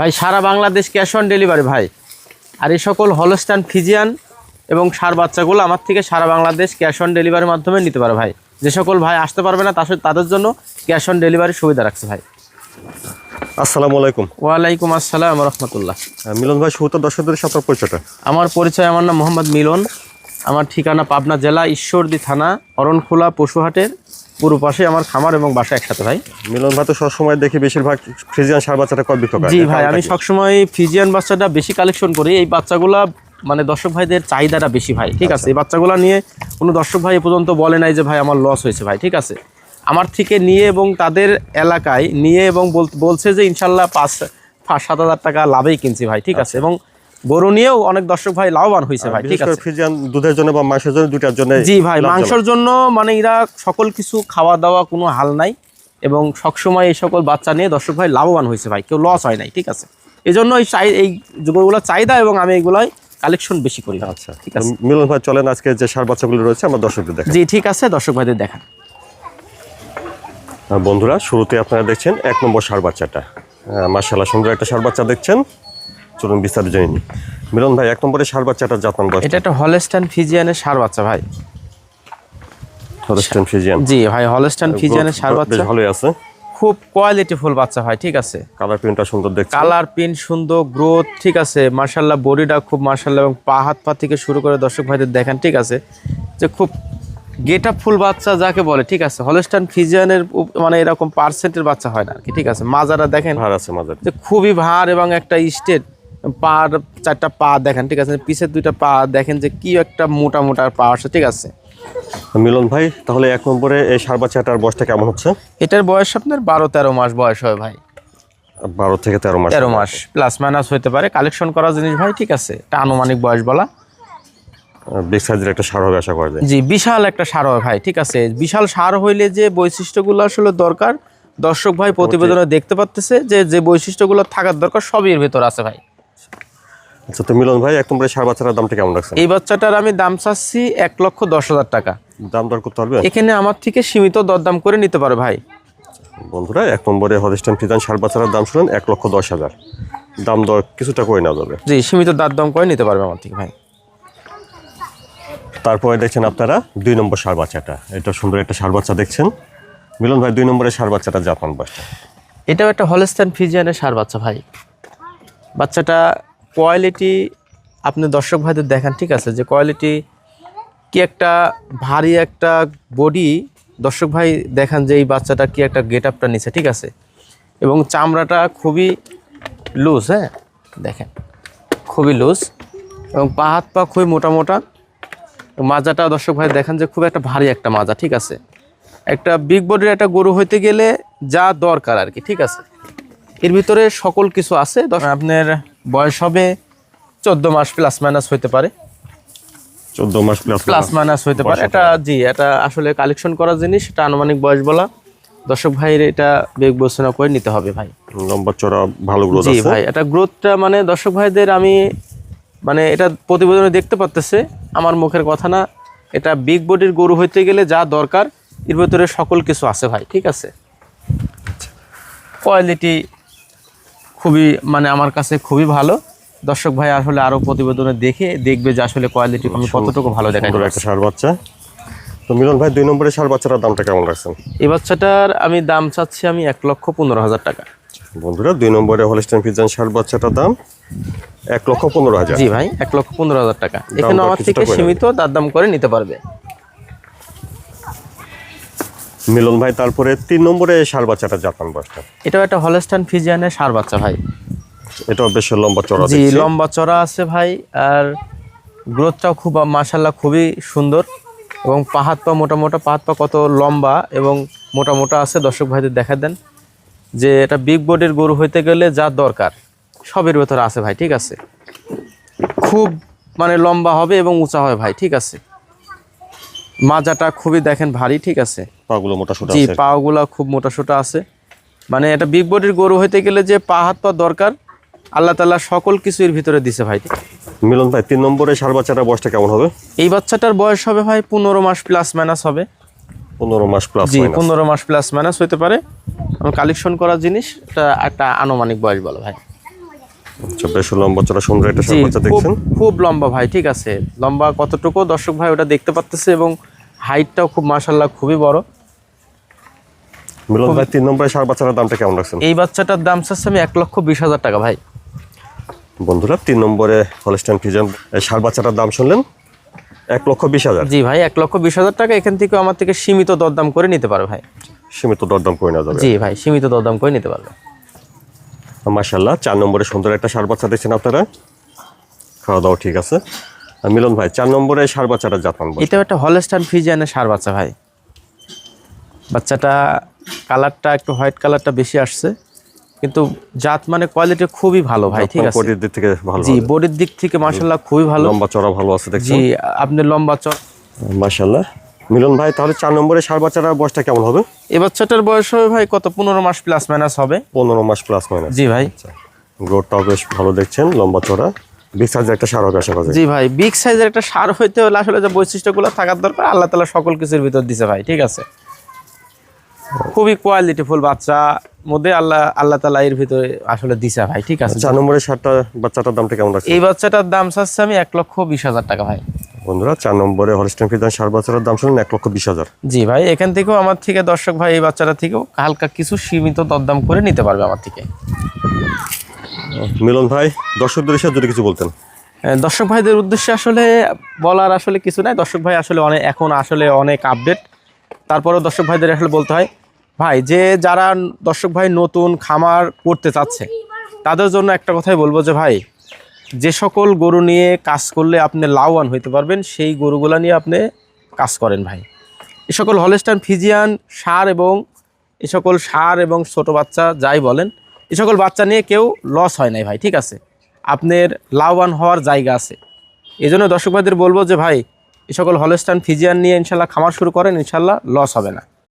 ভাই সারা Bangladesh cash on delivery ভাই। আর এই সকল হলস্টান ফিজিয়ান এবং সার বাচ্চাগুলো আমার থেকে সারা বাংলাদেশ ক্যাশ অন ডেলিভারির মাধ্যমে নিতে পারে ভাই। যে সকল ভাই আসতে পারবে না তাদের তাদের জন্য ক্যাশ অন ডেলিভারির সুবিধা রাখছে ভাই। আসসালামু আলাইকুম। ওয়ালাইকুম আসসালাম রহমতুল্লাহ। মিলন ভাই শুরুতে দর্শকদের সাথে আপনার পরিচয়টা। আমার পরিচয় আমার নাম মোহাম্মদ মিলন। আমার ঠিকানা পাবনা জেলা ঈশ্বরদী থানা অরণখোলা পশুহাটের পূর্ব পাশে আমার খামার এবং বাসা একসাথে ভাই। মিলন ভাই তো সবসময় দেখি বেশিরভাগ ফ্রিজিয়ান সার বাচ্চাটা কয় বিক্রি জি ভাই আমি সবসময় ফিজিয়ান বাচ্চাটা বেশি কালেকশন করি। এই বাচ্চাগুলা মানে দর্শক ভাইদের চাহিদাটা বেশি ভাই ঠিক আছে? এই বাচ্চাগুলো নিয়ে কোনো দর্শক ভাই এ পর্যন্ত বলে নাই যে ভাই আমার লস হয়েছে ভাই ঠিক আছে? আমার থেকে নিয়ে এবং তাদের এলাকায় নিয়ে এবং বল- বলছে যে ইনশাল্লাহ পাঁচ পাঁচ সাত হাজার টাকা লাভেই কিনছি ভাই ঠিক আছে? এবং গরু নিয়েও অনেক দর্শক ভাই লাভবান হয়েছে ভাই ঠিক আছে। ফ্রিজিয়ান দুধের জন্য বা মাংসের জন্য দুটার জন্য জি ভাই মাংসের জন্য মানে এরা সকল কিছু খাওয়া দাওয়া কোনো হাল নাই এবং সবসময় এই সকল বাচ্চা নিয়ে দর্শক ভাই লাভবান হয়েছে ভাই কেউ লস হয় নাই ঠিক আছে। এই জন্য এই চাই এই যেগুলো চাহিদা এবং আমি এগুলাই কালেকশন বেশি করি। আচ্ছা। ঠিক আছে। মিলন ভাই চলেন আজকে যে সার বাচ্চাগুলো রয়েছে আমরা দর্শকদের দেখেন জি ঠিক আছে দর্শক ভাইদের দেখান। আর বন্ধুরা শুরুতে আপনারা দেখছেন এক নম্বর সার বাচ্চাটা। মার্শাল্লাহ সুন্দর একটা সার বাচ্চা দেখছেন। চলুন বিস্তারিত জেনে নিই। মিলন ভাই এক নম্বরে সার বাচ্চাটা জাতমান বয়স এটা একটা হলস্টান ফিজিয়ানের সার বাচ্চা ভাই। হলস্টেন ফ্রিজিয়ান জি ভাই হলস্টান ফিজিয়ানের সার বেশ বাচ্চা। ভালোই আছে। খুব কোয়ালিটিফুল বাচ্চা ভাই ঠিক আছে? কালার প্রিন্টটা সুন্দর দেখছি। কালার পিন সুন্দর গ্রোথ ঠিক আছে? মার্শাল্লাহ বডিটা খুব মার্শাল্লাহ এবং পা হাত পা থেকে শুরু করে দর্শক ভাইদের দেখেন ঠিক আছে? যে খুব গেট আপ ফুল বাচ্চা যাকে বলে ঠিক আছে? হলস্টান ফিজিয়ানের মানে এরকম পার্সেন্টের বাচ্চা হয় না আর কি ঠিক আছে? মাজারা দেখেন ভার আছে মাঝে যে খুবই ভার এবং একটা স্টেট পার চারটা পা দেখেন ঠিক আছে? পিছের দুইটা পা দেখেন যে কি একটা মোটা মোটা পা আছে ঠিক আছে? মিলন ভাই তাহলে এক নম্বরে এই সার বাচ্চাটার বয়সটা কেমন হচ্ছে? এটার বয়স আপনার বারো তেরো মাস বয়স হয় ভাই। বারো থেকে তেরো মাস। তেরো মাস প্লাস মাইনাস হতে পারে। কালেকশন করা জিনিস ভাই ঠিক আছে? এটা আনুমানিক বয়স বলা। বিগ সাইজের একটা সার হবে আশা করা যায়। জি বিশাল একটা সার হয় ভাই ঠিক আছে? বিশাল সার হইলে যে বৈশিষ্ট্যগুলো আসলে দরকার দর্শক ভাই প্রতিবেদনে দেখতে পাচ্তেছে যে যে বৈশিষ্ট্যগুলো থাকার দরকার সবই এর ভেতর আছে ভাই। আচ্ছা তো মিলন ভাই এক নম্বরে সার বাচ্চাটার দামটা কেমন রাখছেন? এই বাচ্চাটার আমি দাম চাচ্ছি এক লক্ষ দশ হাজার টাকা। দাম দর করতে পারবে? এখানে আমার থেকে সীমিত দরদাম করে নিতে পারে ভাই। বন্ধুরা এক নম্বরে হলিস্টান ফিজান সার বাচ্চাটার দাম শুনেন এক লক্ষ দশ হাজার। দাম দর কিছুটা করে নেওয়া যাবে। জি সীমিত দরদাম করে নিতে পারবে আমার থেকে ভাই। তারপরে দেখছেন আপনারা দুই নম্বর সার বাচ্চাটা। এটা সুন্দর একটা সার বাচ্চা দেখছেন। মিলন ভাই দুই নম্বরে সার বাচ্চাটা জাপান বাচ্চা এটাও একটা হলস্টান ফিজিয়ানের সার বাচ্চা ভাই। বাচ্চাটা কোয়ালিটি আপনি দর্শক ভাইদের দেখান, ঠিক আছে? যে কোয়ালিটি কি একটা ভারী একটা বডি দর্শক ভাই দেখান যে এই বাচ্চাটা কি একটা গেট আপটা নিছে, ঠিক আছে? এবং চামড়াটা খুবই লুজ হ্যাঁ? দেখেন, খুবই লুজ এবং পা, হাত পা খুবই মোটা মোটা। মাজাটা দর্শক ভাই দেখেন যে খুব একটা ভারী একটা মাজা, ঠিক আছে? একটা বিগ বডির একটা গরু হইতে গেলে যা দরকার আর কি, ঠিক আছে? এর ভিতরে সকল কিছু আছে? আপনার বয়স হবে চোদ্দ মাস প্লাস মাইনাস হইতে পারে। চোদ্দ মাস প্লাস প্লাস মাইনাস হইতে পারে। এটা জি এটা আসলে কালেকশন করার জিনিস এটা আনুমানিক বয়স বলা। দর্শক ভাইয়ের এটা বিবেচনা করে নিতে হবে ভাই। লম্বা চড়া ভালো গ্রোথ জি আছে। ভাই এটা গ্রোথটা মানে দর্শক ভাইদের আমি মানে এটা প্রতিবেদনে দেখতে পারতেছে আমার মুখের কথা না। এটা বিগ বডির গরু হইতে গেলে যা দরকার এর ভেতরে সকল কিছু আছে ভাই ঠিক আছে? কোয়ালিটি খুবই মানে আমার কাছে খুবই ভালো। দর্শক ভাই আসলে আরও প্রতিবেদনে দেখে দেখবে যে আসলে কোয়ালিটি আমি কতটুকু ভালো সুন্দর একটা সার বাচ্চা। তো মিলন ভাই দুই নম্বরে সার বাচ্চাটার দামটা কেমন রাখছেন? এই বাচ্চাটার আমি দাম চাচ্ছি আমি এক লক্ষ পনেরো হাজার টাকা। বন্ধুরা দুই নম্বরে হলিস্টান ফিজান সার বাচ্চাটার দাম এক লক্ষ পনেরো হাজার। জি ভাই এক লক্ষ পনেরো হাজার টাকা। এখানে আমার থেকে সীমিত তার দাম করে নিতে পারবে। মিলন ভাই তারপরে তিন নম্বরে সার বাচ্চাটা জাপান বাসটা এটাও একটা হলস্টান ফিজিয়ানের সার বাচ্চা ভাই। এটাও বেশ লম্বা চড়া জি লম্বা চড়া আছে ভাই আর গ্রোথটাও খুব মাশাল্লাহ খুবই সুন্দর। এবং পাহাত পা মোটা মোটা পাহাত পা কত লম্বা এবং মোটা মোটা আছে দর্শক ভাইদের দেখা দেন। যে এটা বিগ বডির গরু হইতে গেলে যা দরকার সবের ভেতরে আছে ভাই ঠিক আছে। খুব মানে লম্বা হবে এবং উঁচা হবে ভাই ঠিক আছে। মাজাটা খুবই দেখেন ভারী ঠিক আছে? পাগুলো মোটা সোটা জি পাগুলা খুব মোটা সোটা আছে। মানে এটা বিগ বডির গরু হইতে গেলে যে পা হাত পা দরকার আল্লাহ তাআলা সকল কিছুর ভিতরে দিছে ভাই। মিলন ভাই তিন নম্বরে সার বাচ্চাটার বয়সটা কেমন হবে? এই বাচ্চাটার বয়স হবে ভাই পনেরো মাস প্লাস মাইনাস হবে। পনেরো মাস প্লাস জি পনেরো মাস প্লাস মাইনাস হতে পারে। কালেকশন করা জিনিস এটা একটা আনুমানিক বয়স বলো ভাই। আচ্ছা বেশ লম্বা চড়া সুন্দর একটা ষাঁড় বাচ্চা খুব দেখছেন। খুব লম্বা ভাই ঠিক আছে? লম্বা কতটুকু? দর্শক ভাই ওটা দেখতে পারতেছে এবং হাইটটাও খুব মাশাল্লাহ খুবই বড়। মিলন ভাই তিন নম্বরে ষাঁড় বাচ্চাটার দামটা কেমন রাখছেন? এই বাচ্চাটার দাম চাচ্ছে আমি এক লক্ষ বিশ হাজার টাকা ভাই। বন্ধুরা তিন নম্বরে হলস্টাইন ফিজান ষাঁড় বাচ্চাটার দাম শুনলেন? এক লক্ষ বিশ হাজার। জি ভাই এক লক্ষ বিশ হাজার টাকা এখান থেকে আমার থেকে সীমিত দরদাম করে নিতে পারে ভাই। সীমিত দরদাম করে নেওয়া যাবে। জি ভাই সীমিত দরদাম করে নিতে পারবে। মাশাল্লাহ চার নম্বরে সুন্দর একটা সার বাচ্চা দেখছেন আপনারা? খাওয়া দাওয়া ঠিক আছে। মিলন ভাই চার নম্বরে সার বাচ্চাটা জাতমান এটাও একটা হলস্টান ফিজিয়ানের সার বাচ্চা ভাই। বাচ্চাটা কালারটা একটু হোয়াইট কালারটা বেশি আসছে কিন্তু জাত মানে কোয়ালিটি খুবই ভালো ভাই ঠিক আছে? কোয়ালিটির দিক থেকে ভালো জি বডির দিক থেকে মাশাল্লাহ খুবই ভালো। লম্বা চড়া ভালো আছে দেখছেন? জি আপনি লম্বা চর মাশাল্লাহ মিলন ভাই তাহলে চার নম্বরে সার বাচ্চাটার বয়সটা কেমন হবে? এই বাচ্চাটার বয়স হবে ভাই কত পনেরো মাস প্লাস মাইনাস হবে। পনেরো মাস প্লাস মাইনাস জি ভাই। গ্রোথটাও বেশ ভালো দেখছেন লম্বা চড়া। বিগ সাইজের একটা সার হবে আশা করা। জি ভাই বিগ সাইজের একটা সার হইতে হলে আসলে যে বৈশিষ্ট্যগুলো থাকার দরকার আল্লাহ তালা সকল কিছুর ভিতর দিছে ভাই ঠিক আছে? খুবই কোয়ালিটিফুল বাচ্চা মধ্যে আল্লাহ আল্লাহ তালা এর ভিতরে আসলে দিছে ভাই ঠিক আছে? চার নম্বরে ষাটটা বাচ্চাটার দামটা কেমন আছে এই বাচ্চাটার দাম চাচ্ছে আমি এক লক্ষ বিশ হাজার টাকা ভাই। বন্ধুরা চার নম্বরে হলস্টেন ফিজান ষাট বাচ্চাটার দাম শুনুন এক লক্ষ বিশ হাজার। জি ভাই এখান থেকেও আমার থেকে দর্শক ভাই এই বাচ্চাটা থেকেও হালকা কিছু সীমিত দরদাম করে নিতে পারবে আমার থেকে। মিলন ভাই, দর্শকদের সাথে যদি কিছু বলতেন। দর্শক ভাইদের উদ্দেশ্যে আসলে বলার আসলে কিছু নাই। দর্শক ভাই আসলে অনেক এখন আসলে অনেক আপডেট তারপরেও দর্শক ভাইদের আসলে বলতে হয়, ভাই, যে যারা দর্শক ভাই নতুন খামার করতে চাচ্ছে, তাদের জন্য একটা কথাই বলব যে, ভাই, যে সকল গরু নিয়ে কাজ করলে আপনি লাভবান হইতে পারবেন, সেই গরুগুলা নিয়ে আপনি কাজ করেন, ভাই। এ সকল হলেস্টান ফিজিয়ান, সার এবং এ সকল সার এবং ছোট বাচ্চা যাই বলেন এ সকল বাচ্চা নিয়ে কেউ লস হয় নাই ভাই, ঠিক আছে? আপনার লাভবান হওয়ার জায়গা আছে। এই জন্য দর্শক ভাইদের বলব যে ভাই এ সকল হলস্টান ফিজিয়ান নিয়ে ইনশাল্লাহ খামার শুরু করেন, ইনশাল্লাহ লস হবে না।